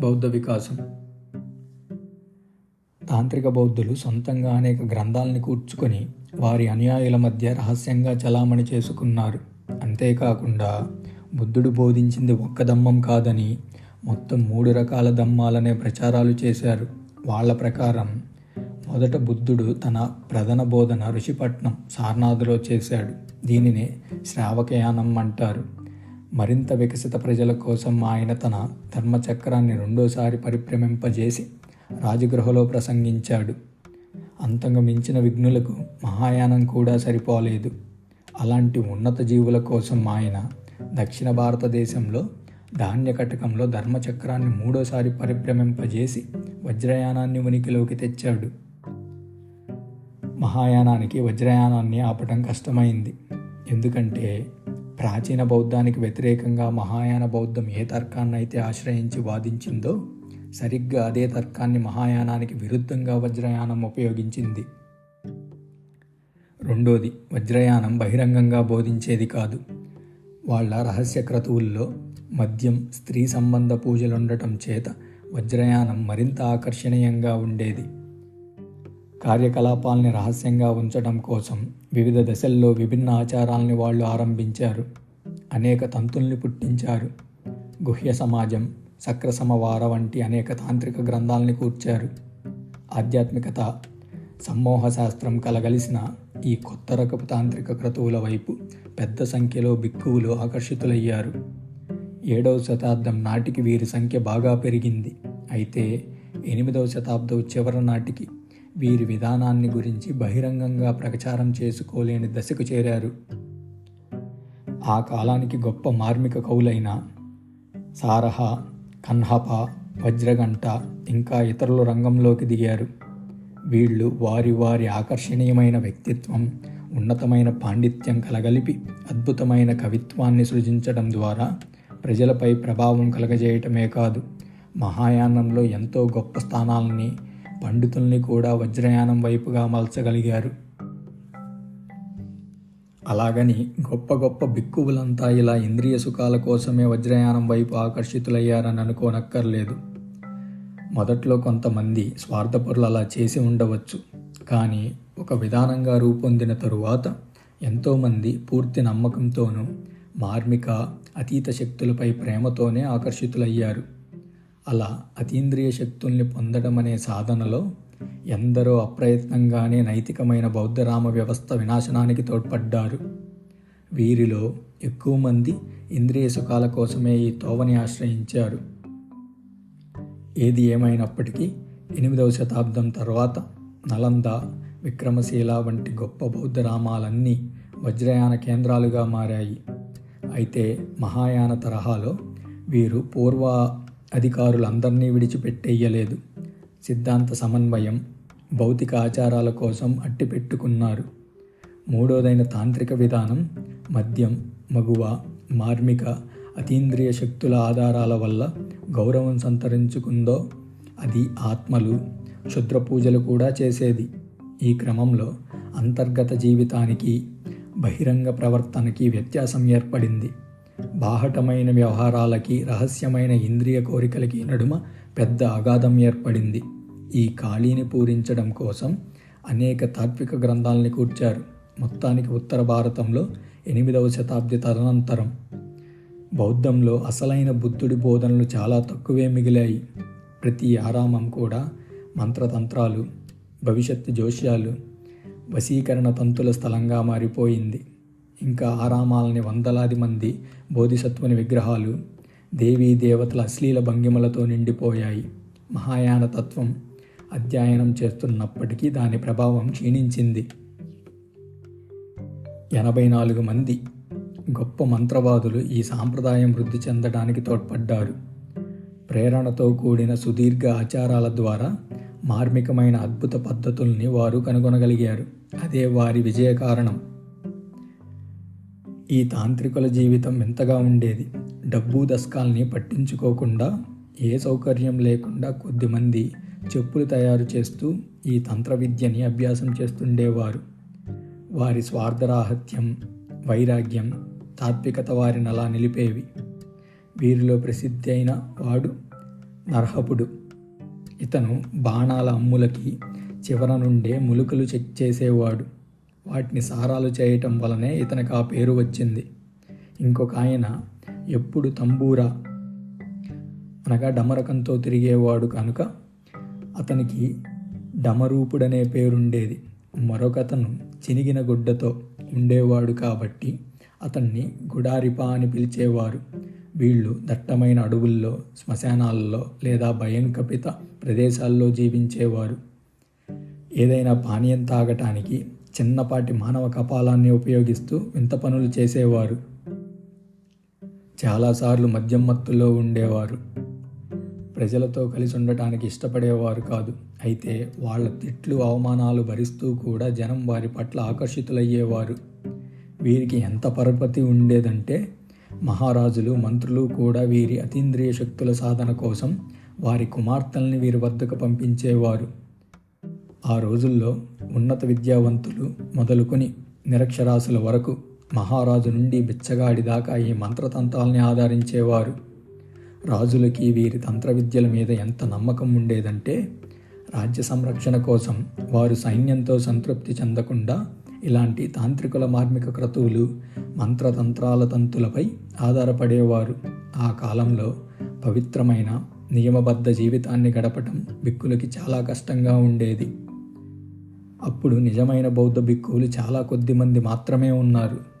బౌద్ధ వికాసం. తాంత్రిక బౌద్ధులు సొంతంగా అనేక గ్రంథాలను కూర్చుకొని వారి అనుయాయుల మధ్య రహస్యంగా చలామణి చేసుకున్నారు. అంతేకాకుండా బుద్ధుడు బోధించింది ఒక్క దమ్మం కాదని మొత్తం మూడు రకాల దమ్మాలనే ప్రచారాలు చేశారు. వాళ్ళ ప్రకారం మొదట బుద్ధుడు తన ప్రధాన బోధన ఋషిపట్నం సార్నాథ్లో చేశాడు. దీనినే శ్రావకయానం అంటారు. మరింత వికసిత ప్రజల కోసం ఆయన తన ధర్మచక్రాన్ని రెండోసారి పరిభ్రమింపజేసి రాజగృహలో ప్రసంగించాడు. అంతగా మించిన విఘ్నులకు మహాయానం కూడా సరిపోలేదు. అలాంటి ఉన్నత జీవుల కోసం ఆయన దక్షిణ భారతదేశంలో ధాన్య కటకంలో ధర్మచక్రాన్ని మూడోసారి పరిభ్రమింపజేసి వజ్రయానాన్ని ఉనికిలోకి తెచ్చాడు. మహాయానానికి వజ్రయానాన్ని ఆపటం కష్టమైంది. ఎందుకంటే ప్రాచీన బౌద్ధానికి వ్యతిరేకంగా మహాయాన బౌద్ధం ఏ తర్కాన్నైతే ఆశ్రయించి వాదించిందో సరిగ్గా అదే తర్కాన్ని మహాయానానికి విరుద్ధంగా వజ్రయానం ఉపయోగించింది. రెండోది వజ్రయానం బహిరంగంగా బోధించేది కాదు. వాళ్ళ రహస్య క్రతువుల్లో మద్యం స్త్రీ సంబంధ పూజలుండటం చేత వజ్రయానం మరింత ఆకర్షణీయంగా ఉండేది. కార్యకలాపాల్ని రహస్యంగా ఉంచడం కోసం వివిధ దశల్లో విభిన్న ఆచారాల్ని వాళ్ళు ఆరంభించారు. అనేక తంతుల్ని పుట్టించారు. గుహ్య సమాజం సక్రసమవార వంటి అనేక తాంత్రిక గ్రంథాలని కూర్చారు. ఆధ్యాత్మికత సమ్మోహ శాస్త్రం కలగలిసిన ఈ కొత్త రకపు తాంత్రిక క్రతువుల వైపు పెద్ద సంఖ్యలో బిక్కువులు ఆకర్షితులయ్యారు. ఏడవ శతాబ్దం నాటికి వీరి సంఖ్య బాగా పెరిగింది. అయితే ఎనిమిదవ శతాబ్దం చివరి నాటికి వీరి విధానాన్ని గురించి బహిరంగంగా ప్రచారం చేసుకోలేని దశకు చేరారు. ఆ కాలానికి గొప్ప మార్మిక కవులైన సారహ కన్హప వజ్రగంట ఇంకా ఇతరులు రంగంలోకి దిగారు. వీళ్ళు వారి వారి ఆకర్షణీయమైన వ్యక్తిత్వం ఉన్నతమైన పాండిత్యం కలగలిపి అద్భుతమైన కవిత్వాన్ని సృజించడం ద్వారా ప్రజలపై ప్రభావం కలగజేయటమే కాదు మహాయానంలో ఎంతో గొప్ప స్థానాలని పండితుల్ని కూడా వజ్రయానం వైపుగా మలచగలిగారు. అలాగని గొప్ప గొప్ప బిక్కువులంతా ఇలా ఇంద్రియ సుఖాల కోసమే వజ్రయానం వైపు ఆకర్షితులయ్యారని అనుకోనక్కర్లేదు. మొదట్లో కొంతమంది స్వార్థపరులు అలా చేసి ఉండవచ్చు. కానీ ఒక విధానంగా రూపొందిన తరువాత ఎంతోమంది పూర్తి నమ్మకంతోనూ మార్మిక అతీత శక్తులపై ప్రేమతోనే ఆకర్షితులయ్యారు. అలా అతీంద్రియ శక్తుల్ని పొందడం అనే సాధనలో ఎందరో అప్రయత్నంగానే నైతికమైన బౌద్ధరామ వ్యవస్థ వినాశనానికి తోడ్పడ్డారు. వీరిలో ఎక్కువ మంది ఇంద్రియ సుఖాల కోసమే ఈ తోవని ఆశ్రయించారు. ఏది ఏమైనప్పటికీ ఎనిమిదవ శతాబ్దం తర్వాత నలంద విక్రమశీల వంటి గొప్ప బౌద్ధ రామాలన్నీ వజ్రయాన కేంద్రాలుగా మారాయి. అయితే మహాయాన తరహాలో వీరు పూర్వ అధికారులందరినీ విడిచిపెట్టేయలేదు సిద్ధాంత సమన్వయం భౌతిక ఆచారాల కోసం అట్టిపెట్టుకున్నారు. మూడోదైన తాంత్రిక విధానం మద్యం మగువ మార్మిక అతీంద్రియ శక్తుల ఆధారాల వల్ల గౌరవం సంతరించుకుందో అది ఆత్మలు క్షుద్ర పూజలు కూడా చేసేది. ఈ క్రమంలో అంతర్గత జీవితానికి బహిరంగ ప్రవర్తనకి వ్యత్యాసం ఏర్పడింది. బాహటమైన వ్యవహారాలకి రహస్యమైన ఇంద్రియ కోరికలకి నడుమ పెద్ద అగాధం ఏర్పడింది. ఈ ఖాళీని పూరించడం కోసం అనేక తాత్విక గ్రంథాలని కూర్చారు. మొత్తానికి ఉత్తర భారతంలో ఎనిమిదవ శతాబ్ది తదనంతరం. బౌద్ధంలో అసలైన బుద్ధుడి బోధనలు చాలా తక్కువే మిగిలాయి. ప్రతి ఆరామం కూడా మంత్రతంత్రాలు భవిష్యత్తు జోష్యాలు వశీకరణ తంతుల స్థలంగా మారిపోయింది. ఇంకా ఆరామాలని వందలాది మంది బోధిసత్వుని విగ్రహాలు దేవీ దేవతల అశ్లీల భంగిమలతో నిండిపోయాయి. మహాయాన తత్వం అధ్యయనం చేస్తున్నప్పటికీ దాని ప్రభావం క్షీణించింది. ఎనభై నాలుగు మంది గొప్ప మంత్రవాదులు ఈ సాంప్రదాయం వృద్ధి చెందడానికి తోడ్పడ్డారు. ప్రేరణతో కూడిన సుదీర్ఘ ఆచారాల ద్వారా మార్మికమైన అద్భుత పద్ధతుల్ని వారు కనుగొనగలిగారు. అదే వారి విజయ కారణం. ఈ తాంత్రికుల జీవితం ఎంతగా ఉండేది? డబ్బు దశకాల్ని పట్టించుకోకుండా ఏ సౌకర్యం లేకుండా కొద్దిమంది చెప్పులు తయారు చేస్తూ ఈ తంత్ర విద్యని అభ్యాసం చేస్తుండేవారు. వారి స్వార్థరాహత్యం వైరాగ్యం తాత్వికత వారిని అలా నిలిపేవి. వీరిలో ప్రసిద్ధి అయిన వాడు నర్హపుడు. ఇతను బాణాల అమ్ములకి చివర నుండే ములుకలు చెక్ చేసేవాడు. వాటిని సారాలు చేయటం వలనే ఇతనికి ఆ పేరు వచ్చింది. ఇంకొక ఆయన ఎప్పుడు తంబూరా? అనగా డమరకంతో తిరిగేవాడు కనుక అతనికి డమరూపుడనే పేరుండేది. మరొకతను చినిగిన గుడ్డతో ఉండేవాడు కాబట్టి అతన్ని గుడారిపా అని పిలిచేవారు. వీళ్ళు దట్టమైన అడవుల్లో శ్మశానాల్లో లేదా భయంకపిత ప్రదేశాల్లో జీవించేవారు. ఏదైనా పానీయం తాగటానికి చిన్నపాటి మానవ కపాలాన్ని ఉపయోగిస్తూ వింత పనులు చేసేవారు. చాలాసార్లు మద్యం మత్తులో ఉండేవారు. ప్రజలతో కలిసి ఉండటానికి ఇష్టపడేవారు కాదు. అయితే వాళ్ళ తిట్లు అవమానాలు భరిస్తూ కూడా జనం వారి పట్ల ఆకర్షితులయ్యేవారు. వీరికి ఎంత పరపతి ఉండేదంటే మహారాజులు మంత్రులు కూడా వీరి అతీంద్రియ శక్తుల సాధన కోసం వారి కుమార్తెల్ని వీరి వద్దకు పంపించేవారు. ఆ రోజుల్లో ఉన్నత విద్యావంతులు మొదలుకొని నిరక్షరాసుల వరకు మహారాజు నుండి బిచ్చగాడి దాకా ఈ మంత్రతంత్రాల్ని ఆదరించేవారు రాజులకి వీరి తంత్ర విద్యల మీద ఎంత నమ్మకం ఉండేదంటే రాజ్య సంరక్షణ కోసం వారు సైన్యంతో సంతృప్తి చెందకుండా ఇలాంటి తాంత్రికుల మార్మిక క్రతువులు మంత్రతంత్రాల తంతులపై ఆధారపడేవారు. ఆ కాలంలో పవిత్రమైన నియమబద్ధ జీవితాన్ని గడపటం బిక్కులకి చాలా కష్టంగా ఉండేది. అప్పుడు నిజమైన బౌద్ధ భిక్కువులు చాలా కొద్ది మంది మాత్రమే ఉన్నారు.